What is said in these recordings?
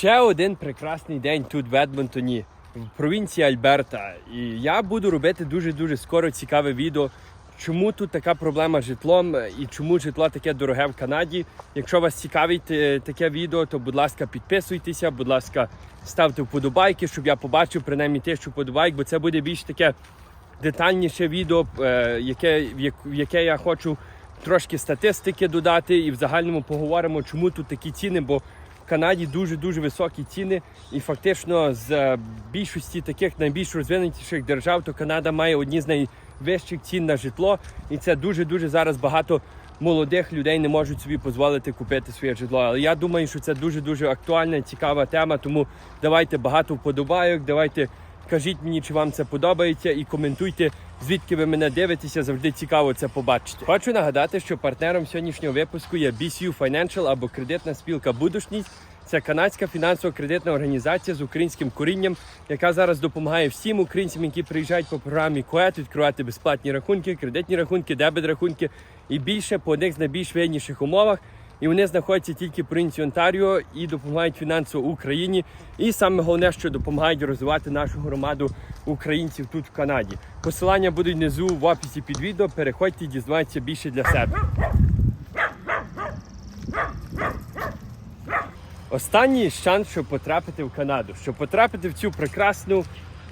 Ще один прекрасний день тут в Едмонтоні, в провінції Альберта. І я буду робити дуже-дуже скоро цікаве відео, чому тут така проблема з житлом і чому житло таке дороге в Канаді. Якщо вас цікавить е, таке відео, то будь ласка, підписуйтеся, будь ласка, ставте вподобайки, щоб я побачив принаймні тисячу вподобайк, бо це буде більш таке детальніше відео, е, яке, в яке я хочу трошки статистики додати і в загальному поговоримо, чому тут такі ціни, бо Канаді дуже-дуже високі ціни, і фактично з е, більшості таких найбільш розвинутіших держав, то Канада має одні з найвищих цін на житло, і це дуже-дуже зараз багато молодих людей не можуть собі дозволити купити своє житло. Але я думаю, що це дуже-дуже актуальна цікава тема, тому давайте багато вподобайок, давайте Кажіть мені, чи вам це подобається, і коментуйте, звідки ви мене дивитеся. Завжди цікаво це побачити. Хочу нагадати, що партнером сьогоднішнього випуску є BCU Financial або кредитна спілка Будушність. Це канадська фінансово-кредитна організація з українським корінням, яка зараз допомагає всім українцям, які приїжджають по програмі КОЕТ, відкривати безплатні рахунки, кредитні рахунки, дебет рахунки і більше по одних з найбільш вигідніших умовах. І вони знаходяться тільки в провінції Онтаріо і допомагають фінансово Україні. І саме головне, що допомагають розвивати нашу громаду українців тут в Канаді. Посилання будуть внизу в описі під відео. Переходьте і більше для себе. Останній шанс, щоб потрапити в Канаду, щоб потрапити в цю прекрасну,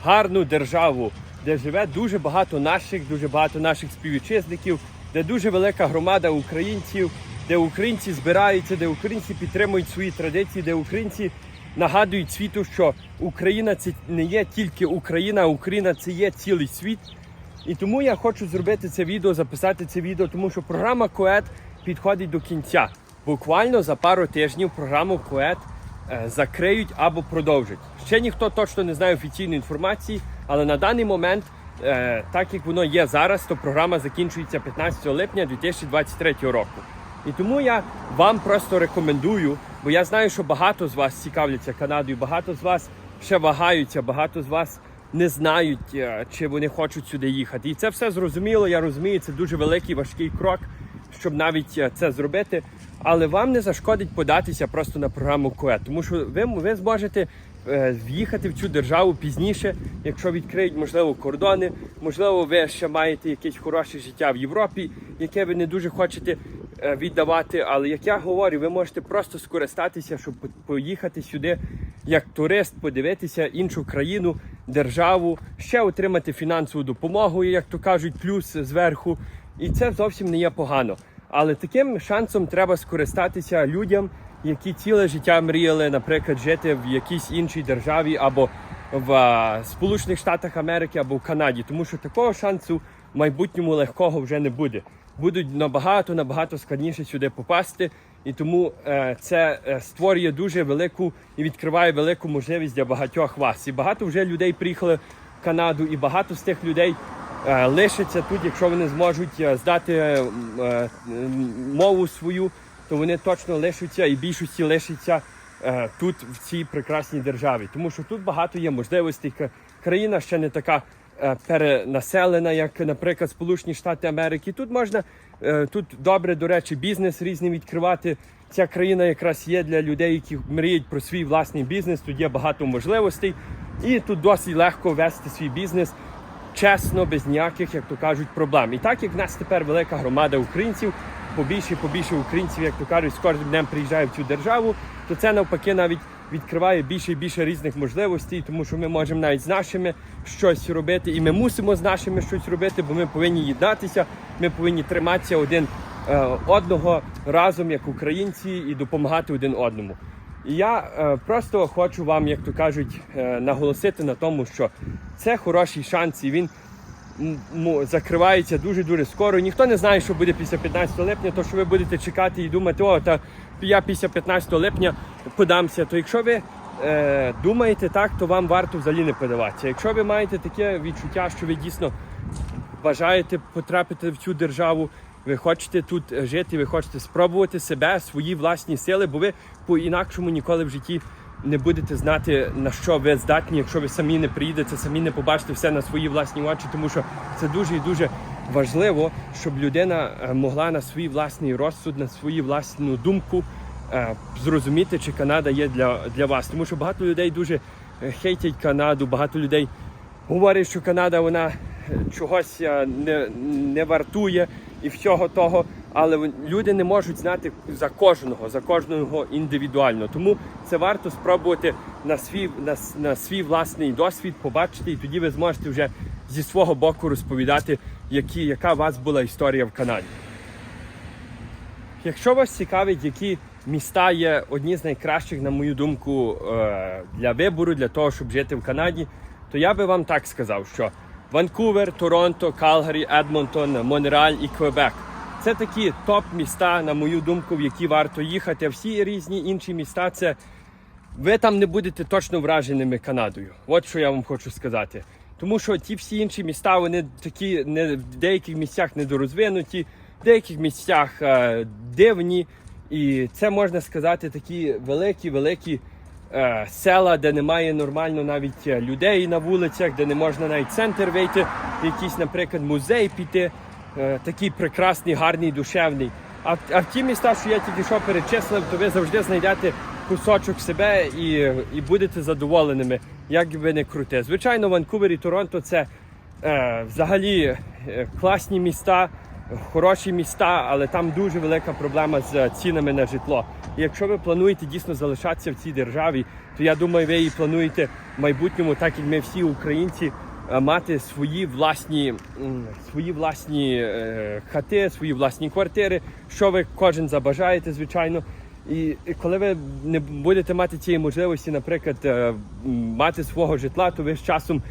гарну державу, де живе дуже багато наших, дуже багато наших співвітчизників, де дуже велика громада українців, де українці збираються, де українці підтримують свої традиції, де українці нагадують світу, що Україна це не є тільки Україна, а Україна це є цілий світ. І тому я хочу зробити це відео, записати це відео, тому що програма КОЕТ підходить до кінця. Буквально за пару тижнів програму КОЕТ закриють або продовжать. Ще ніхто точно не знає офіційної інформації, але на даний момент, е, так як воно є зараз, то програма закінчується 15 липня 2023 року. І тому я вам просто рекомендую, бо я знаю, що багато з вас цікавляться Канадою, багато з вас ще вагаються, багато з вас не знають, е, чи вони хочуть сюди їхати. І це все зрозуміло. Я розумію, це дуже великий важкий крок, щоб навіть е, це зробити. Але вам не зашкодить податися просто на програму КОЕ, тому що ви, ви зможете е, в'їхати в цю державу пізніше, якщо відкриють, можливо, кордони, можливо, ви ще маєте якесь хороше життя в Європі, яке ви не дуже хочете віддавати. Але як я говорю, ви можете просто скористатися, щоб поїхати сюди як турист, подивитися іншу країну, державу, ще отримати фінансову допомогу, як то кажуть, плюс зверху. І це зовсім не є погано. Але таким шансом треба скористатися людям, які ціле життя мріяли, наприклад, жити в якійсь іншій державі або в Сполучених Штатах Америки або в Канаді, тому що такого шансу в майбутньому легкого вже не буде. Будуть набагато набагато складніше сюди попасти, і тому е, це е, створює дуже велику і відкриває велику можливість для багатьох вас. І багато вже людей приїхали в Канаду, і багато з тих людей е, лишаться тут, якщо вони зможуть здати мову свою, то вони точно лишаться і більшості лишаться тут, в цій прекрасній державі. Тому що тут багато є можливостей. Країна ще не така перенаселена, як, наприклад, Сполучені Штати Америки. Тут можна е, тут добре, до речі, бізнес різний відкривати. Ця країна якраз є для людей, які мріють про свій власний бізнес. Тут є багато можливостей, і тут досить легко вести свій бізнес чесно, без ніяких, як то кажуть, проблем. І так як в нас тепер велика громада українців, побільше побільше українців, як то кажуть, з кожним днем приїжджає в цю державу, то це навпаки навіть відкриває більше і більше різних можливостей, тому що ми можемо навіть з нашими щось робити, і ми мусимо з нашими щось робити, бо ми повинні єднатися, ми повинні триматися один е, одного разом як українці і допомагати один одному. І я е, просто хочу вам, як то кажуть, е, наголосити на тому, що це хороший шанс, і він закривається дуже дуже скоро. Ніхто не знає, що буде після 15 липня, то що ви будете чекати і думати, о, та я після 15 липня подамся. То якщо ви е, думаєте так, то вам варто взагалі не подаватися. Якщо ви маєте таке відчуття, що ви дійсно бажаєте потрапити в цю державу, ви хочете тут жити, ви хочете спробувати себе, свої власні сили, бо ви по-інакшому ніколи в житті не будете знати, на що ви здатні, якщо ви самі не приїдете, самі не побачите все на свої власні очі, тому що це дуже і дуже важливо, щоб людина е, могла на свій власний розсуд, на свою власну думку е, зрозуміти, чи Канада є для, для вас. Тому що багато людей дуже е, хейтять Канаду, багато людей говорять, що Канада вона чогось не, не вартує і всього того. Але люди не можуть знати за кожного, за кожного індивідуально. Тому це варто спробувати на свій, на, на свій власний досвід побачити, і тоді ви зможете вже зі свого боку розповідати, які, яка у вас була історія в Канаді. Якщо вас цікавить, які міста є одні з найкращих, на мою думку, е, для вибору, для того, щоб жити в Канаді, то я би вам так сказав, що Ванкувер, Торонто, Калгарі, Едмонтон, Монреаль і Квебек. Це такі топ-міста, на мою думку, в які варто їхати. Всі різні інші міста це ви там не будете точно враженими Канадою. От що я вам хочу сказати. Тому що ті всі інші міста, вони такі не в деяких місцях недорозвинуті, в деяких місцях е, дивні. І це можна сказати такі великі, великі е, села, де немає нормально навіть е, людей на вулицях, де не можна навіть центр вийти, в якийсь, наприклад, музей піти. Е, такий прекрасний, гарний, душевний. А, а в ті міста, що я тільки що перечислив, то ви завжди знайдете кусочок себе і, і будете задоволеними, як би не круте. Звичайно, Ванкувер і Торонто це е, взагалі е, класні міста, хороші міста, але там дуже велика проблема з цінами на житло. І якщо ви плануєте дійсно залишатися в цій державі, то я думаю, ви і плануєте в майбутньому, так як ми всі українці, мати свої власні, свої власні е, хати, свої власні квартири, що ви кожен забажаєте, звичайно. І коли ви не будете мати цієї можливості, наприклад, е, мати свого житла, то ви з часом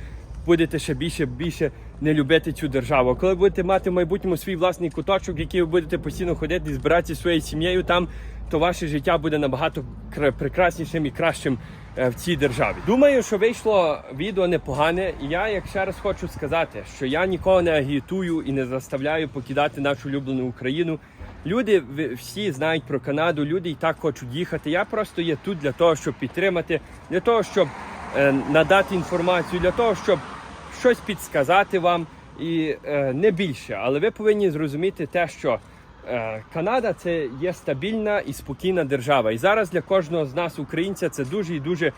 будете ще більше більше не любити цю державу. Коли будете мати в майбутньому свій власний куточок, який ви будете постійно ходити збиратися своєю сім'єю там, то ваше життя буде набагато кра- прекраснішим і кращим е, в цій державі. Думаю, що вийшло відео непогане, і я як ще раз хочу сказати, що я нікого не агітую і не заставляю покидати нашу улюблену Україну. Люди всі знають про Канаду, люди і так хочуть їхати. Я просто є тут для того, щоб підтримати, для того, щоб е, надати інформацію, для того, щоб щось підсказати вам і е, не більше. Але ви повинні зрозуміти те, що Канада це є стабільна і спокійна держава. І зараз для кожного з нас, українця, це дуже і дуже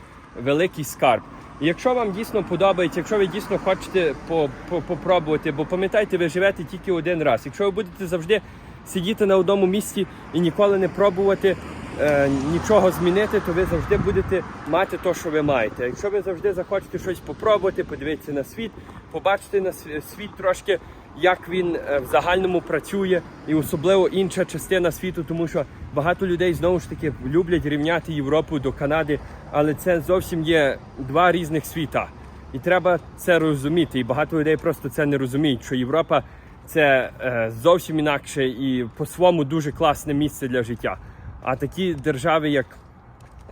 великий скарб. І якщо вам дійсно подобається, якщо ви дійсно хочете по, по, попробувати, бо пам'ятайте, ви живете тільки один раз. Якщо ви будете завжди сидіти на одному місці і ніколи не пробувати е, нічого змінити, то ви завжди будете мати те, що ви маєте. Якщо ви завжди захочете щось попробувати, подивитися на світ, побачити на сві- світ трошки, як він е, в загальному працює, і особливо інша частина світу, тому що багато людей знову ж таки люблять рівняти Європу до Канади, але це зовсім є два різних світа. І треба це розуміти. І багато людей просто це не розуміють, що Європа це е, зовсім інакше і по-своєму дуже класне місце для життя. А такі держави, як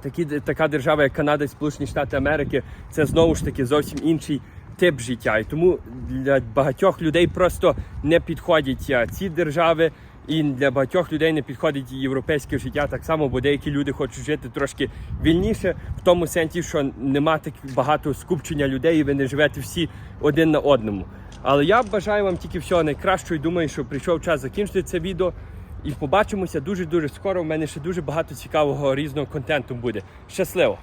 такі, така держава, як Канада і Сполучені Штати Америки, це знову ж таки зовсім інший тип життя. І тому для багатьох людей просто не підходять ці держави. І для багатьох людей не підходить європейське життя так само, бо деякі люди хочуть жити трошки вільніше, в тому сенсі, що нема так багато скупчення людей, і ви не живете всі один на одному. Але я бажаю вам тільки всього найкращого і думаю, що прийшов час закінчити це відео. І побачимося дуже дуже скоро. У мене ще дуже багато цікавого різного контенту буде. Щасливо!